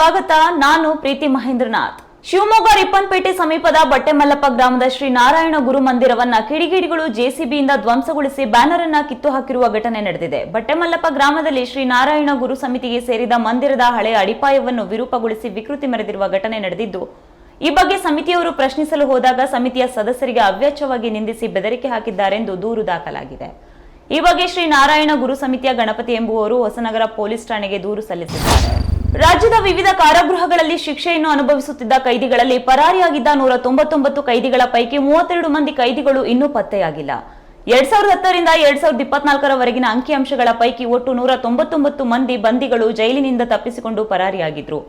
ಸ್ವಾಗತ. ನಾನು ಪ್ರೀತಿ ಮಹೇಂದ್ರನಾಥ್. ಶಿವಮೊಗ್ಗ ರಿಪ್ಪನ್ಪೇಟೆ ಸಮೀಪದ ಬಟ್ಟೆಮಲ್ಲಪ್ಪ ಗ್ರಾಮದ ಶ್ರೀ ನಾರಾಯಣ ಗುರು ಮಂದಿರವನ್ನ ಕಿಡಿಗೇಡಿಗಳು ಜೆಸಿಬಿಯಿಂದ ಧ್ವಂಸಗೊಳಿಸಿ ಬ್ಯಾನರ್ ಅನ್ನ ಕಿತ್ತು ಹಾಕಿರುವ ಘಟನೆ ನಡೆದಿದೆ. ಬಟ್ಟೆಮಲ್ಲಪ್ಪ ಗ್ರಾಮದಲ್ಲಿ ಶ್ರೀ ನಾರಾಯಣ ಗುರು ಸಮಿತಿಗೆ ಸೇರಿದ ಮಂದಿರದ ಹಳೆಯ ಅಡಿಪಾಯವನ್ನು ವಿರೂಪಗೊಳಿಸಿ ವಿಕೃತಿ ಮೆರೆದಿರುವ ಘಟನೆ ನಡೆದಿದ್ದು, ಈ ಬಗ್ಗೆ ಸಮಿತಿಯವರು ಪ್ರಶ್ನಿಸಲು ಹೋದಾಗ ಸಮಿತಿಯ ಸದಸ್ಯರಿಗೆ ಅವ್ಯಾಚ್ಯವಾಗಿ ನಿಂದಿಸಿ ಬೆದರಿಕೆ ಹಾಕಿದ್ದಾರೆಂದು ದೂರು ದಾಖಲಾಗಿದೆ. ಈ ಬಗ್ಗೆ ಶ್ರೀ ನಾರಾಯಣ ಗುರು ಸಮಿತಿಯ ಗಣಪತಿ ಎಂಬುವವರು ಹೊಸನಗರ ಪೊಲೀಸ್ ಠಾಣೆಗೆ ದೂರು ಸಲ್ಲಿಸಿದ್ದಾರೆ. ರಾಜ್ಯದ ವಿವಿಧ ಕಾರಾಗೃಹಗಳಲ್ಲಿ ಶಿಕ್ಷೆಯನ್ನು ಅನುಭವಿಸುತ್ತಿದ್ದ ಕೈದಿಗಳಲ್ಲಿ ಪರಾರಿಯಾಗಿದ್ದ ನೂರ ತೊಂಬತ್ತೊಂಬತ್ತು ಕೈದಿಗಳ ಪೈಕಿ ಮೂವತ್ತೆರಡು ಮಂದಿ ಕೈದಿಗಳು ಇನ್ನೂ ಪತ್ತೆಯಾಗಿಲ್ಲ. ಎರಡ್ ಸಾವಿರದ ಹತ್ತರಿಂದ ಎರಡ್ ಸಾವಿರದ ಇಪ್ಪತ್ನಾಲ್ಕರವರೆಗಿನ ಅಂಕಿಅಂಶಗಳ ಪೈಕಿ ಒಟ್ಟು ನೂರ ತೊಂಬತ್ತೊಂಬತ್ತು ಮಂದಿ ಬಂದಿಗಳು ಜೈಲಿನಿಂದ ತಪ್ಪಿಸಿಕೊಂಡು ಪರಾರಿಯಾಗಿದ್ರು.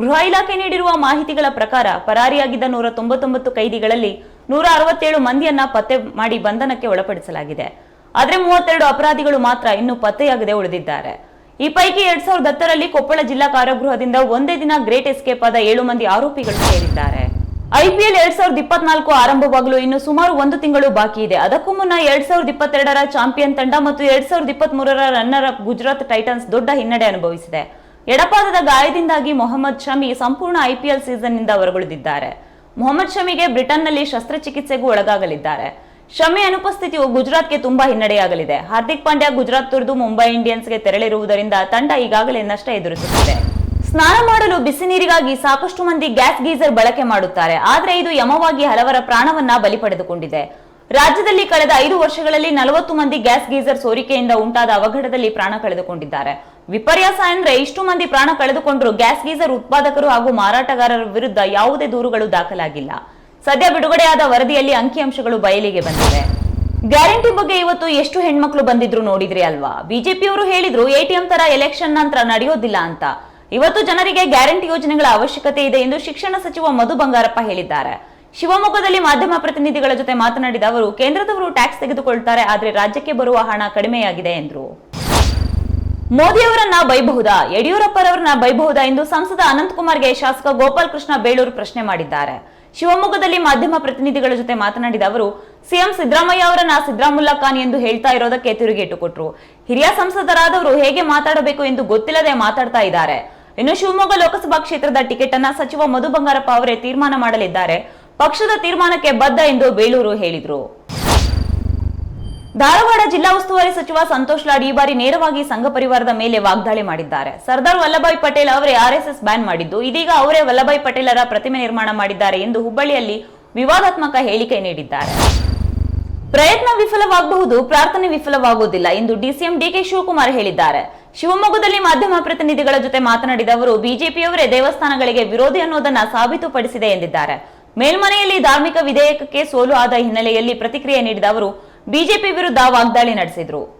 ಗೃಹ ಇಲಾಖೆ ನೀಡಿರುವ ಮಾಹಿತಿಗಳ ಪ್ರಕಾರ ಪರಾರಿಯಾಗಿದ್ದ ನೂರ ತೊಂಬತ್ತೊಂಬತ್ತು ಕೈದಿಗಳಲ್ಲಿ ನೂರ ಅರವತ್ತೇಳು ಮಂದಿಯನ್ನ ಪತ್ತೆ ಮಾಡಿ ಬಂಧನಕ್ಕೆ ಒಳಪಡಿಸಲಾಗಿದೆ. ಆದರೆ ಮೂವತ್ತೆರಡು ಅಪರಾಧಿಗಳು ಮಾತ್ರ ಇನ್ನೂ ಪತ್ತೆಯಾಗದೆ ಉಳಿದಿದ್ದಾರೆ. ಈ ಪೈಕಿ ಎರಡ್ ಸಾವಿರದ ಹತ್ತರಲ್ಲಿ ಕೊಪ್ಪಳ ಜಿಲ್ಲಾ ಕಾರಾಗೃಹದಿಂದ ಒಂದೇ ದಿನ ಗ್ರೇಟ್ ಎಸ್ಕೇಪ್ ಆದ ಏಳು ಮಂದಿ ಆರೋಪಿಗಳು ಸೇರಿದ್ದಾರೆ. ಐಪಿಎಲ್ ಎರಡ್ ಸಾವಿರದ ಇಪ್ಪತ್ನಾಲ್ಕು ಆರಂಭವಾಗಲು ಇನ್ನು ಸುಮಾರು ಒಂದು ತಿಂಗಳು ಬಾಕಿ ಇದೆ. ಅದಕ್ಕೂ ಮುನ್ನ ಎರಡ್ ಸಾವಿರದ ಇಪ್ಪತ್ತೆರಡರ ಚಾಂಪಿಯನ್ ತಂಡ ಮತ್ತು ಎರಡ್ ಸಾವಿರದ ಇಪ್ಪತ್ತ್ ಮೂರರ ರನ್ನರ್ ಗುಜರಾತ್ ಟೈಟನ್ಸ್ ದೊಡ್ಡ ಹಿನ್ನಡೆ ಅನುಭವಿಸಿದೆ. ಎಡಪಾದದ ಗಾಯದಿಂದಾಗಿ ಮೊಹಮ್ಮದ್ ಶಮಿ ಸಂಪೂರ್ಣ ಐಪಿಎಲ್ ಸೀಸನ್ನಿಂದ ಹೊರಗುಳಿದಿದ್ದಾರೆ. ಮೊಹಮ್ಮದ್ ಶಮಿಗೆ ಬ್ರಿಟನ್ನಲ್ಲಿ ಶಸ್ತ್ರಚಿಕಿತ್ಸೆಗೂ ಒಳಗಾಗಲಿದ್ದಾರೆ. ಶಮಿ ಅನುಪಸ್ಥಿತಿಯು ಗುಜರಾತ್ಗೆ ತುಂಬಾ ಹಿನ್ನಡೆಯಾಗಲಿದೆ. ಹಾರ್ದಿಕ್ ಪಾಂಡ್ಯ ಗುಜರಾತ್ ತುರಿದು ಮುಂಬೈ ಇಂಡಿಯನ್ಸ್ಗೆ ತೆರಳಿರುವುದರಿಂದ ತಂಡ ಈಗಾಗಲೇ ನಷ್ಟ ಎದುರಿಸುತ್ತಿದೆ. ಸ್ನಾನ ಮಾಡಲು ಬಿಸಿ ನೀರಿಗಾಗಿ ಸಾಕಷ್ಟು ಮಂದಿ ಗ್ಯಾಸ್ ಗೀಸರ್ ಬಳಕೆ ಮಾಡುತ್ತಾರೆ. ಆದರೆ ಇದು ಯಮವಾಗಿ ಹಲವರ ಪ್ರಾಣವನ್ನ ಬಲಿ ಪಡೆದುಕೊಂಡಿದೆ. ರಾಜ್ಯದಲ್ಲಿ ಕಳೆದ ಐದು ವರ್ಷಗಳಲ್ಲಿ ನಲವತ್ತು ಮಂದಿ ಗ್ಯಾಸ್ ಗೀಸರ್ ಸೋರಿಕೆಯಿಂದ ಉಂಟಾದ ಅವಘಡದಲ್ಲಿ ಪ್ರಾಣ ಕಳೆದುಕೊಂಡಿದ್ದಾರೆ. ವಿಪರ್ಯಾಸ ಅಂದ್ರೆ ಇಷ್ಟು ಮಂದಿ ಪ್ರಾಣ ಕಳೆದುಕೊಂಡರೂ ಗ್ಯಾಸ್ ಗೀಸರ್ ಉತ್ಪಾದಕರು ಹಾಗೂ ಮಾರಾಟಗಾರರ ವಿರುದ್ಧ ಯಾವುದೇ ದೂರುಗಳು ದಾಖಲಾಗಿಲ್ಲ. ಸದ್ಯ ಬಿಡುಗಡೆಯಾದ ವರದಿಯಲ್ಲಿ ಅಂಕಿಅಂಶಗಳು ಬಯಲಿಗೆ ಬಂದಿವೆ. ಗ್ಯಾರಂಟಿ ಬಗ್ಗೆ ಇವತ್ತು ಎಷ್ಟು ಹೆಣ್ಮಕ್ಳು ಬಂದಿದ್ರು ನೋಡಿದ್ರಿ ಅಲ್ವಾ? ಬಿಜೆಪಿಯವರು ಹೇಳಿದ್ರು, ಎಟಿಎಂ ತರ ಎಲೆಕ್ಷನ್ ನಂತರ ನಡೆಯೋದಿಲ್ಲ ಅಂತ. ಇವತ್ತು ಜನರಿಗೆ ಗ್ಯಾರಂಟಿ ಯೋಜನೆಗಳ ಅವಶ್ಯಕತೆ ಇದೆ ಎಂದು ಶಿಕ್ಷಣ ಸಚಿವ ಮಧು ಬಂಗಾರಪ್ಪ ಹೇಳಿದ್ದಾರೆ. ಶಿವಮೊಗ್ಗದಲ್ಲಿ ಮಾಧ್ಯಮ ಪ್ರತಿನಿಧಿಗಳ ಜೊತೆ ಮಾತನಾಡಿದ ಅವರು, ಕೇಂದ್ರದವರು ಟ್ಯಾಕ್ಸ್ ತೆಗೆದುಕೊಳ್ತಾರೆ, ಆದರೆ ರಾಜ್ಯಕ್ಕೆ ಬರುವ ಹಣ ಕಡಿಮೆಯಾಗಿದೆ ಎಂದರು. ಮೋದಿ ಅವರನ್ನ ಬೈಬಹುದಾ? ಯಡಿಯೂರಪ್ಪರವರನ್ನ ಬೈಬಹುದಾ ಎಂದು ಸಂಸದ ಅನಂತಕುಮಾರ್ಗೆ ಶಾಸಕ ಗೋಪಾಲ್ ಕೃಷ್ಣ ಬೇಳೂರು ಪ್ರಶ್ನೆ ಮಾಡಿದ್ದಾರೆ. ಶಿವಮೊಗ್ಗದಲ್ಲಿ ಮಾಧ್ಯಮ ಪ್ರತಿನಿಧಿಗಳ ಜೊತೆ ಮಾತನಾಡಿದ ಅವರು, ಸಿಎಂ ಸಿದ್ದರಾಮಯ್ಯ ಅವರನ್ನ ಸಿದ್ದರಾಮುಲ್ಲಾ ಖಾನ್ ಎಂದು ಹೇಳ್ತಾ ಇರೋದಕ್ಕೆ ತಿರುಗೇಟು ಕೊಟ್ಟರು ಹಿರಿಯ ಸಂಸದರಾದವರು ಹೇಗೆ ಮಾತಾಡಬೇಕು ಎಂದು ಗೊತ್ತಿಲ್ಲದೆ ಮಾತಾಡ್ತಾ ಇದ್ದಾರೆ. ಇನ್ನು ಶಿವಮೊಗ್ಗ ಲೋಕಸಭಾ ಕ್ಷೇತ್ರದ ಟಿಕೆಟ್ ಅನ್ನ ಸಚಿವ ಮಧು ಬಂಗಾರಪ್ಪ ಅವರೇ ತೀರ್ಮಾನ ಮಾಡಲಿದ್ದಾರೆ. ಪಕ್ಷದ ತೀರ್ಮಾನಕ್ಕೆ ಬದ್ಧ ಎಂದು ಬೇಲೂರು ಹೇಳಿದ್ರು. ಧಾರವಾಡ ಜಿಲ್ಲಾ ಉಸ್ತುವಾರಿ ಸಚಿವ ಸಂತೋಷ್ ಲಾಡ್ ಈ ಬಾರಿ ನೇರವಾಗಿ ಸಂಘ ಪರಿವಾರದ ಮೇಲೆ ವಾಗ್ದಾಳಿ ಮಾಡಿದ್ದಾರೆ. ಸರ್ದಾರ್ ವಲ್ಲಭಾಯ್ ಪಟೇಲ್ ಅವರೇ ಆರ್ಎಸ್ಎಸ್ ಬ್ಯಾನ್ ಮಾಡಿದ್ದು. ಇದೀಗ ಅವರೇ ವಲ್ಲಭಾಯ್ ಪಟೇಲರ ಪ್ರತಿಮೆ ನಿರ್ಮಾಣ ಮಾಡಿದ್ದಾರೆ ಎಂದು ಹುಬ್ಬಳ್ಳಿಯಲ್ಲಿ ವಿವಾದಾತ್ಮಕ ಹೇಳಿಕೆ ನೀಡಿದ್ದಾರೆ. ಪ್ರಯತ್ನ ವಿಫಲವಾಗಬಹುದು, ಪ್ರಾರ್ಥನೆ ವಿಫಲವಾಗುವುದಿಲ್ಲ ಎಂದು ಡಿಸಿಎಂ ಡಿಕೆ ಶಿವಕುಮಾರ್ ಹೇಳಿದ್ದಾರೆ. ಶಿವಮೊಗ್ಗದಲ್ಲಿ ಮಾಧ್ಯಮ ಪ್ರತಿನಿಧಿಗಳ ಜೊತೆ ಮಾತನಾಡಿದ ಅವರು, ಬಿಜೆಪಿಯವರೇ ದೇವಸ್ಥಾನಗಳಿಗೆ ವಿರೋಧಿ ಅನ್ನೋದನ್ನ ಸಾಬೀತುಪಡಿಸಿದೆ ಎಂದಿದ್ದಾರೆ. ಮೇಲ್ಮನೆಯಲ್ಲಿ ಧಾರ್ಮಿಕ ವಿಧೇಯಕಕ್ಕೆ ಸೋಲು ಆದ ಹಿನ್ನೆಲೆಯಲ್ಲಿ ಪ್ರತಿಕ್ರಿಯೆ ನೀಡಿದ ಅವರು ಬಿಜೆಪಿ ವಿರುದ್ಧ ವಾಗ್ದಾಳಿ ನಡೆಸಿದ್ರು.